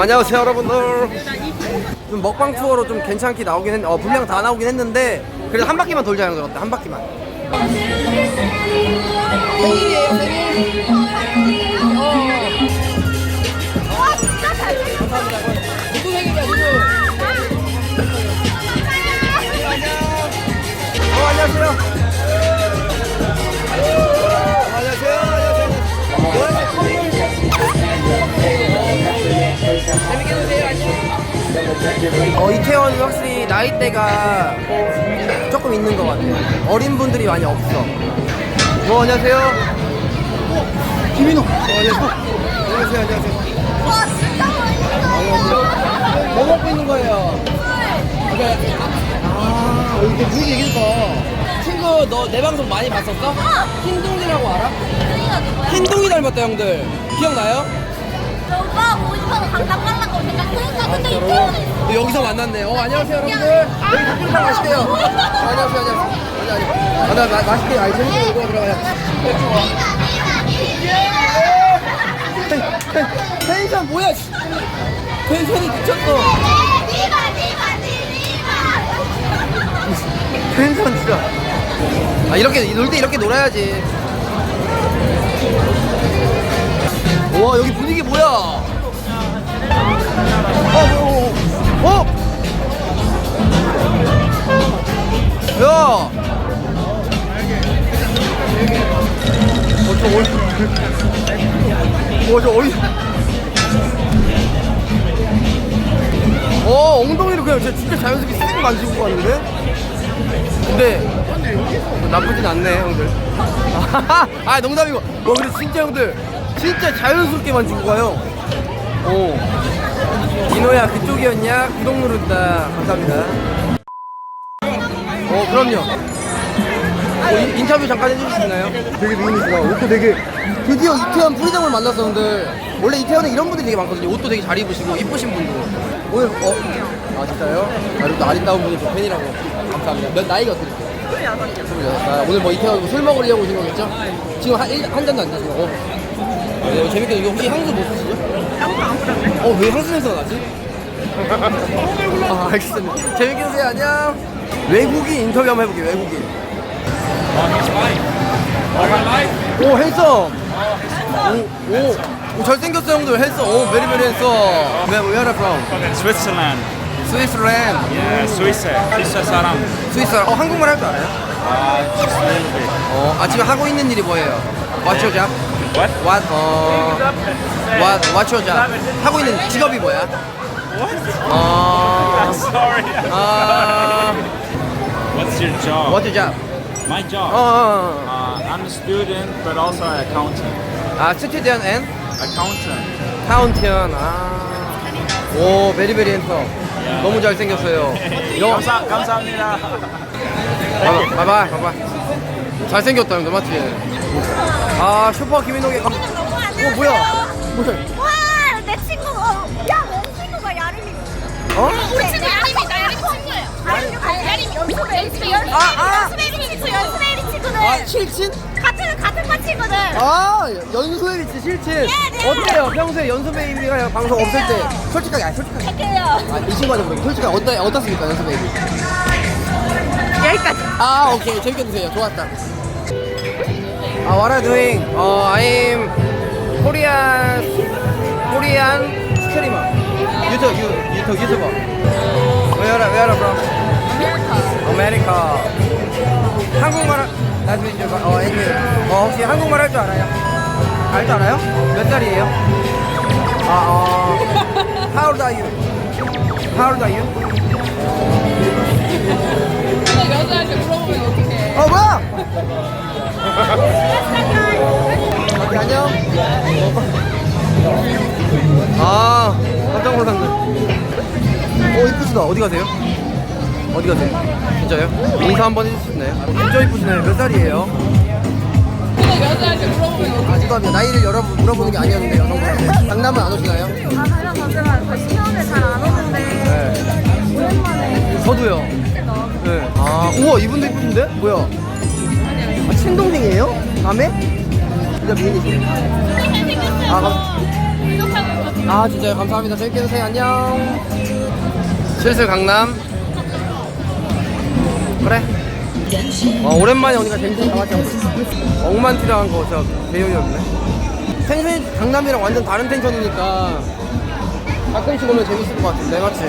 어, 안녕하세요 여러분들. 좀 먹방 투어로 좀 괜찮게 나오긴 했, 어 분량 다 나오긴 했는데 그래도 한 바퀴만 돌자 형들 어때 한 바퀴만 어 이태원이 확실히 나이대가 조금 있는 것 같아요 어린 분들이 많이 없어 어 안녕하세요 김인호 어, 안녕하세요 안녕하세요 안녕하세요 와 진짜 멋있어. 뭐 먹고 있는 거예요? 아, 이렇게 분위기 얘기해봐. 친구, 너 내 방송 많이 봤었어? 흰둥이라고 알아? 흰둥이 닮았다, 형들. 기억나요? 또 여기서 만났네. 어, 안녕하세요, 여러분들. 여기 닭볶음탕 맛있대요. 어, 안녕하세요, 안녕하세요. 아니, 아니. 아, 나, 마, 맛있대요. 아니, 재밌게 이거 들어가요. 텐션 뭐야? 씨. 텐션이 미쳤어. 텐션 진짜. 아 이렇게 놀 때 이렇게 놀아야지. 와 여기 분위기 뭐야? 어, 어, 어, 어? 야. 어저 어디? 어저 어디? 어 엉덩이를 그냥 진짜, 자연스럽게 쓱 만지고 갔는데? 근데 나쁘진 않네 형들. 아 농담이고. 와 근데 진짜 형들 진짜 자연스럽게 만지고 가요. 오 디노야 그쪽이었냐? 구독 누른다. 감사합니다. 어 그럼요. 어, 인- 인터뷰 잠깐 해주실 수 있나요? 되게 미인이시다. 옷도 되게 드디어 이태원 프리덤을 만났어 형들. 원래 이태원에 이런 분들이 되게 많거든요. 옷도 되게 잘 입으시고 이쁘신 분도. 오늘 어? 아 진짜요? 아 그리고 또 아리따운 분이 저 팬이라고 감사합니다 몇 나이가 어떻게 되세요? 26. 아, 오늘 뭐 이태원 술 먹으려고 오신 거겠죠? 지금 한, 일- 한 잔도 안 드시고 어. 아, 네, 재밌게 이거 혹시 향수 못 쓰시죠? 어, 왜 향수 냄새가 나지? 아, 알겠습니다. 재밌게 드세요. 안녕. 외국인 인터뷰 한번 해볼게요. 외국인. 오, 핸섬. 오, 오. 오, 잘생겼어, 형들. 핸섬. 오, 베리 베리 핸섬. Where, where are you from? Switzerland. 스위스랜드. Yeah, Swiss. Swiss 사람. 스위스. 어, 한국말 할 줄 알아요? Uh, just a little bit. 어, 아, 지금 하고 있는 일이 뭐예요? What's your job? What? What, 어, what, what's your job? 하고 있는 직업이 뭐야? 어, Sorry. 아, What's your job? what's your job? My 어, job. 어, 어. Uh, I'm a student, but also an accountant. 아, student and Accountant. accountant. 아, 오, 베리베리 핸서. 너무 잘생겼어요. 영, 감사, 감사합니다. 봐봐, 봐봐, 봐봐. 잘생겼다, 형들, 맞지? 아, 슈퍼 김인호기. 어, 너무 안녕하세요. 뭐야? 뭐야? 와, 내 친구. 어, 야, 내 친구가 야림이. 어? 우리 친구 야림이 나 야림이 친구예요. 야림이 야림이 연습 연습 연습 아, 아. 연습 친구 연습 친구들. 아, 반 친구들. 아 연수의 위치 실친 네. 어때요? 평소에 연수 베이비가 방송 없을 때 솔직하게 아니 솔직하게. 할게요. 아이 친구한테 물어볼게 솔직하게 어떠, 어떻습니까 연수 베이비 여기까지. 아 오케이. 재밌게 드세요. 좋았다. 아 what are you doing? 어 I'm Korean Korean 스트리머 유튜브 유, 유튜브 유튜버. Where are, where are from? 아메리카 한국말 나중에 이제 어 애기 어 혹시 한국말 할 줄 알아요? 알 줄 알아요? 몇 살이에요? 아 어. How old are you? How old are you? 어 뭐야? 오케이, 안녕. 아 깜짝 놀랐네. 어 이쁘시다. 어디 가세요? 어디 가세요? 진짜요? 인사 한번 있나요? 진짜 이쁘시네. 몇 살이에요? 아 죄송합니다. 나이를 여러 물어보는 게 아니었는데 여성분한테 강남은 안 오시나요? 아, 거짓말. 저 신혼에 잘 안 오는데 네. 오랜만에 저도요. 네. 아 우와 이분도 이쁘신데? 뭐야? 아, 친동생이에요? 남매? 진짜 미인이시네. 아, 감- 아 진짜요 감사합니다 재밌게 드세요 안녕 슬슬 강남 그래? 와 오랜만에 오니까 같이 하고 있어. 억만티랑한 거 진짜 배우이 없네. 텐션이 강남이랑 완전 다른 텐션이니까 가끔씩 오면 재밌을 것 같은데 맞지?